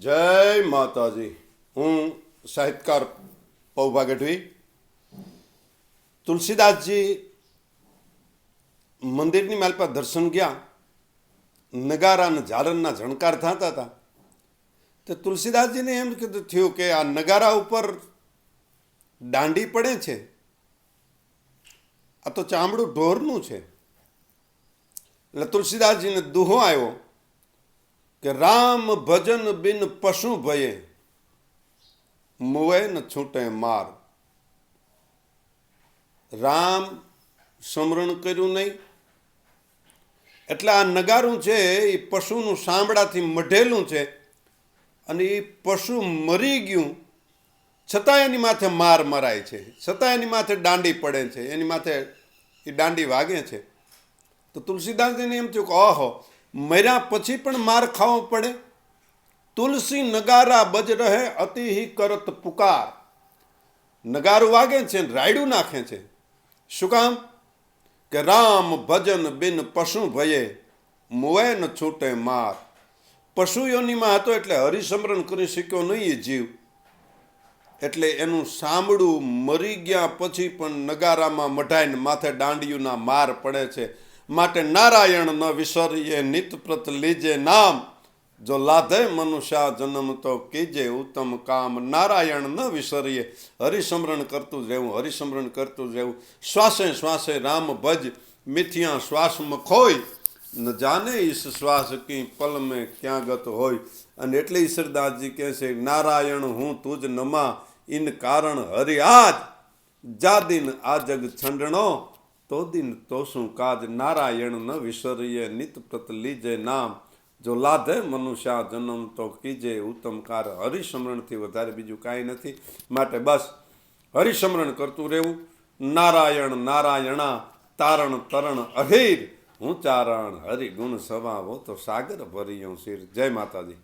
જય માતાજી. હું સાહિત્યકાર પૌભા ગઢવી તુલસીદાસજી મંદિરની માલ પર દર્શન ગયા. નગારા અને ઝાલરના ઝણકાર થતા હતા. તો તુલસીદાસજીને એમ કીધું થયું કે આ નગારા ઉપર દાંડી પડે છે. આ તો ચામડું ઢોરનું છે. એટલે તુલસીદાસજીને દુહો આવ્યો. કે રામ ભજન બિન પશુ ભયે, મુવે ન છૂટે માર. રામ સ્મરણ કર્યું નહીં. એટલે આ નગારું છે, એ પશુનું સાંભળાથી મઢેલું છે, અને એ પશુ મરી ગયું, છતાં એની માથે માર મરાય છે. છતાં એની માથે દાંડી પડે છે. એની માથે એ દાંડી વાગે છે. તો તુલસીદાસજીને એમ થયું કે ઓહો મર્યા પછી પણ માર ખાવો પડે. તુલસી નગારા બજ રહે અતિહિ કરત પુકાર. નગારું વાગે છે રાયડું નાખે છે. શું કામ? કે રામ ભજન બિન પશુ ભયે મુવે ન છૂટે માર. પશુ યોનીમાં હતો એટલે હરિસમરણ કરી શક્યો નહીં એ જીવ. એટલે એનું સાંભળું મરી ગયા પછી પણ નગારામાં મઢાઈને માથે દાંડિયુના માર પડે છે. માટે નારાયણ ન વિસરીએ નિતપ્રત લીજે નામ. જો લાધે મનુષ્યા જન્મ તો કીજે ઉત્તમ કામ. નારાયણ ન વિસરીએ હરિસમરણ કરતું જ રહેવું, હરિસમરણ કરતું જ રહેવું. શ્વાસે શ્વાસે રામ ભજ, મિથિયા શ્વાસમાં ખોય. ન જાને ઈશ શ્વાસ કી પલ મેં ક્યાં ગત હોય. અને એટલે ઈશ્વરદાસજી કહે છે, નારાયણ, હું તુજ નમા. ઇન કારણ હરિ આજ. જા દિન આ જગ છંડણો. તો દિન તો શું કાજ નારાયણ ન વિસરીએ નિત પ્રત લીજે નામ. જો લાધે મનુષ્ય જન્મ તો કીજે ઉત્તમ કાર. હરિસમરણથી વધારે બીજું કાંઈ નથી. માટે બસ હરિસમરણ કરતું રહેવું. નારાયણ, નારાયણા, તારણ, તરણ અહીર હું ચારણ, હરિગુણ સવાવો તો સાગર ભરિયો શિર. જય માતાજી.